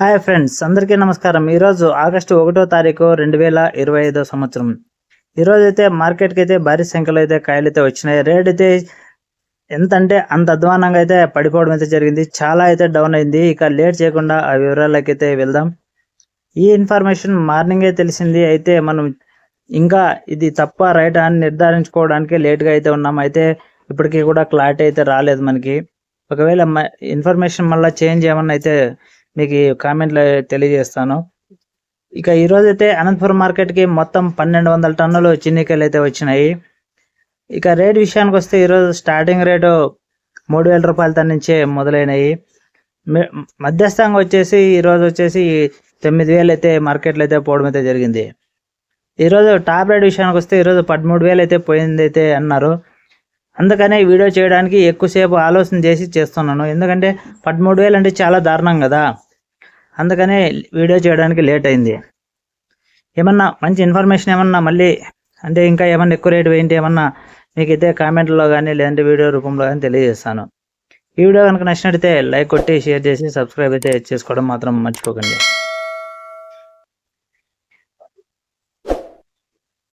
Hi friends అందరికీ నమస్కారం. ఈరోజు ఆగస్టు ఒకటో తారీఖు రెండు వేల ఇరవై ఐదో సంవత్సరం. ఈరోజు అయితే మార్కెట్కి అయితే భారీ సంఖ్యలో అయితే కాయలు అయితే వచ్చినాయి. రేట్ అయితే ఎంత అంటే అంత అధ్వానంగా అయితే పడిపోవడం అయితే జరిగింది. చాలా అయితే డౌన్ అయింది. ఇక లేట్ చేయకుండా ఆ వివరాలకి అయితే వెళ్దాం. ఈ ఇన్ఫర్మేషన్ మార్నింగే తెలిసింది. అయితే మనం ఇంకా ఇది తప్ప రైట్ అని నిర్ధారించుకోవడానికి లేట్గా అయితే ఉన్నాం. అయితే ఇప్పటికీ కూడా క్లారిటీ అయితే రాలేదు మనకి. ఒకవేళ ఇన్ఫర్మేషన్ మళ్ళీ చేంజ్ ఏమన్నా అయితే మీకు కామెంట్లో తెలియజేస్తాను. ఇక ఈరోజు అయితే అనంతపురం మార్కెట్కి మొత్తం పన్నెండు వందల టన్నులు చిన్నికాయలు అయితే వచ్చినాయి. ఇక రేట్ విషయానికి వస్తే ఈరోజు స్టార్టింగ్ రేటు మూడు వేల రూపాయలతో నుంచే మొదలైనవి మధ్యస్థంగా వచ్చేసి ఈరోజు వచ్చేసి తొమ్మిది వేలు అయితే మార్కెట్లో అయితే పోవడం అయితే జరిగింది. ఈరోజు టాప్ రేట్ విషయానికి వస్తే ఈరోజు పదమూడు వేలు అయితే పోయింది అయితే అన్నారు. అందుకనే వీడియో చేయడానికి ఎక్కువసేపు ఆలోచన చేసి చేస్తున్నాను. ఎందుకంటే పదమూడు వేలు అంటే చాలా దారుణం కదా. అందుకనే వీడియో చేయడానికి లేట్ అయింది. ఏమన్నా మంచి ఇన్ఫర్మేషన్ ఏమన్నా మళ్ళీ అంటే ఇంకా ఏమన్నా ఎక్కువ రేటు ఏంటి ఏమన్నా అయితే కామెంట్లో కానీ లేదంటే వీడియో రూపంలో కానీ తెలియజేస్తాను. ఈ వీడియో కనుక నచ్చినట్టయితే లైక్ కొట్టి షేర్ చేసి సబ్స్క్రైబ్ అయితే చేసుకోవడం మాత్రం మర్చిపోకండి.